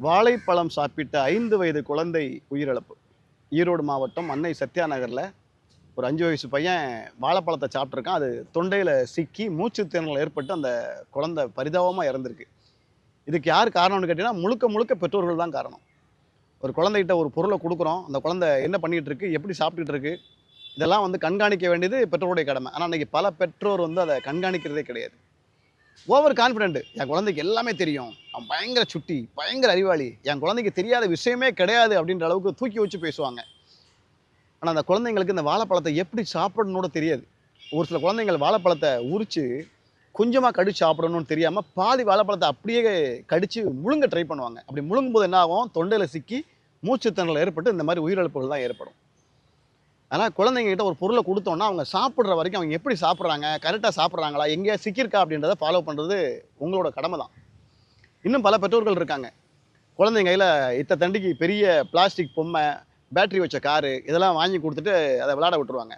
வாழைப்பழம் சாப்பிட்ட ஐந்து வயது குழந்தை உயிரிழப்பு. ஈரோடு மாவட்டம் அன்னை சத்யா நகரில் ஒரு அஞ்சு வயசு பையன் வாழைப்பழத்தை சாப்பிட்ருக்கான் அது தொண்டையில் சிக்கி மூச்சு திறனில் ஏற்பட்டு அந்த குழந்தை பரிதாபமாக இறந்துருக்கு. இதுக்கு யார் காரணம்னு கேட்டிங்கன்னா முழுக்க முழுக்க பெற்றோர்கள் தான் காரணம். ஒரு குழந்தைகிட்ட ஒரு பொருளை கொடுக்குறோம். அந்த குழந்தை என்ன பண்ணிகிட்டு இருக்கு? எப்படி சாப்பிட்டுட்டு இருக்கு? இதெல்லாம் வந்து கண்காணிக்க வேண்டியது பெற்றோருடைய கடமை. ஆனால் அன்றைக்கி பல பெற்றோர் வந்து அதை கண்காணிக்கிறதே கிடையாது. ஓவர் கான்ஃபிடென்ட் என் குழந்தைக்கு எல்லாமே தெரியும். அவன் பயங்கர சுட்டி பயங்கர அறிவாளி. என் குழந்தைக்கு தெரியாத விஷயமே கிடையாது அப்படின்ற அளவுக்கு தூக்கி வச்சு பேசுவாங்க. ஆனால் அந்த குழந்தைங்களுக்கு இந்த வாழைப்பழத்தை எப்படி சாப்பிடணும்னு கூட தெரியாது. ஒரு சில குழந்தைங்கள் வாழைப்பழத்தை உரித்து கொஞ்சமாக கடிச்சு சாப்பிடணும்னு தெரியாமல் பாதி வாழைப்பழத்தை அப்படியே கடித்து முழுங்க ட்ரை பண்ணுவாங்க. அப்படி முழுங்கும் போது என்ன ஆகும்? தொண்டையில் சிக்கி மூச்சு ஏற்பட்டு இந்த மாதிரி உயிரிழப்புகள் தான் ஏற்படும். ஆனால் குழந்தைங்ககிட்ட ஒரு பொருளை கொடுத்தோன்னா அவங்க சாப்பிட்ற வரைக்கும் அவங்க எப்படி சாப்பிட்றாங்க கரெக்டாக சாப்பிட்றாங்களா எங்கேயா சிக்கியிருக்கா அப்படின்றத ஃபாலோ பண்ணுறது உங்களோட கடமை தான். இன்னும் பல பெற்றோர்கள் இருக்காங்க. குழந்தைங்க கையில் இத்த தண்டிக்கு பெரிய பிளாஸ்டிக் பொம்மை பேட்டரி வச்ச காரு இதெல்லாம் வாங்கி கொடுத்துட்டு அதை விளையாட விட்டுருவாங்க.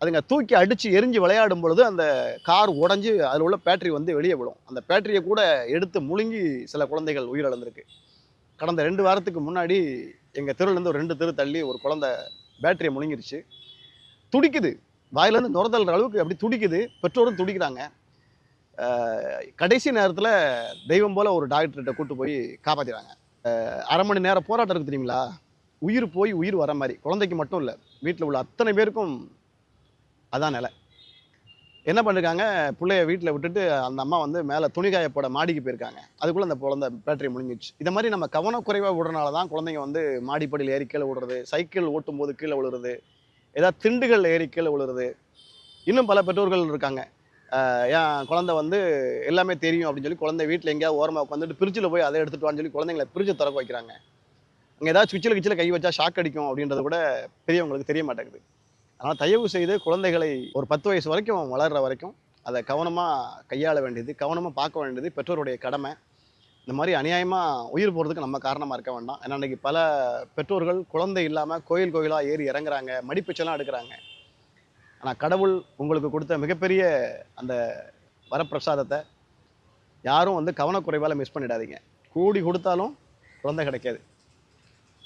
அதுங்க தூக்கி அடித்து எரிஞ்சு விளையாடும் பொழுது அந்த கார் உடஞ்சி அதில் உள்ள பேட்டரி வந்து வெளியே விடும் அந்த பேட்டரியை கூட எடுத்து முழுங்கி சில குழந்தைகள் உயிரிழந்திருக்கு. கடந்த ரெண்டு வாரத்துக்கு முன்னாடி எங்கள் தெருவுலேருந்து ஒரு ரெண்டு தெரு தள்ளி ஒரு குழந்தை பேட்டரியை முழுங்கிருச்சு. துடிக்குது. வாயிலேருந்து நுரதல்ற அளவுக்கு அப்படி துடிக்குது. பெற்றோரும் துடிக்கிறாங்க. கடைசி நேரத்தில் தெய்வம் போல் ஒரு டாக்டர்கிட்ட கூட்டு போய் காப்பாற்றிடுறாங்க அரை மணி நேரம் போராட்டம் இருக்குது தெரியுங்களா? உயிர் போய் உயிர் வர மாதிரி. குழந்தைக்கு மட்டும் இல்லை வீட்டில் உள்ள அத்தனை பேருக்கும் அதான் நிலை. என்ன பண்ணிருக்காங்க? பிள்ளைய வீட்டில் விட்டுட்டு அந்த அம்மா வந்து மேலே துணிகாய போட மாடிக்கு போயிருக்காங்க. அதுக்குள்ளே அந்த குழந்தை பேட்டரி முடிஞ்சிச்சு இந்த மாதிரி நம்ம கவனக்குறைவாக விடுறனால தான் குழந்தைங்க வந்து மாடிப்படியில் ஏறி கீழே விடுறது சைக்கிள் ஓட்டும் போது கீழே விழுறது ஏதாவது திண்டுகள் ஏறி கீழே விழுறது. இன்னும் பல பெற்றோர்கள் இருக்காங்க. ஏன் என் குழந்தை வந்து எல்லாமே தெரியும் அப்படின்னு சொல்லி குழந்தை வீட்டில் எங்கேயாவது ஓரமாக உட்காந்துட்டு பிரிட்ஜில் போய் அதை எடுத்துட்டு வான்னு சொல்லி குழந்தைங்களை பிரிட்ஜை திறக்க வைக்கிறாங்க. அங்கே ஏதாவது சுவிட்சில் கிச்சில் கை வச்சா ஷாக் அடிக்கும் அப்படின்றது கூட பெரியவங்களுக்கு தெரிய மாட்டேங்குது. அதனால் தயவு செய்து குழந்தைகளை ஒரு பத்து வயசு வரைக்கும் வளர்கிற வரைக்கும் அதை கவனமாக கையாள வேண்டியது கவனமாக பார்க்க வேண்டியது பெற்றோருடைய கடமை. இந்த மாதிரி அநியாயமாக உயிர் போகிறதுக்கு நம்ம காரணமாக இருக்க வேண்டாம். ஏன்னா அன்றைக்கி பல பெற்றோர்கள் குழந்தை இல்லாமல் கோயில் கோயிலாக ஏறி இறங்குறாங்க மடிப்பிச்செல்லாம் எடுக்கிறாங்க. ஆனால் கடவுள் உங்களுக்கு கொடுத்த மிகப்பெரிய அந்த வரப்பிரசாதத்தை யாரும் வந்து கவனக்குறைவால் மிஸ் பண்ணிடாதீங்க. கூடி கொடுத்தாலும் குழந்தை கிடைக்காது.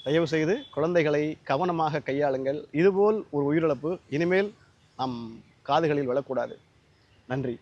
தயவு செய்து குழந்தைகளை கவனமாக கையாளுங்கள். இதுபோல் ஒரு உயிரிழப்பு இனிமேல் நம் காதுகளில் விழக்கூடாது. நன்றி.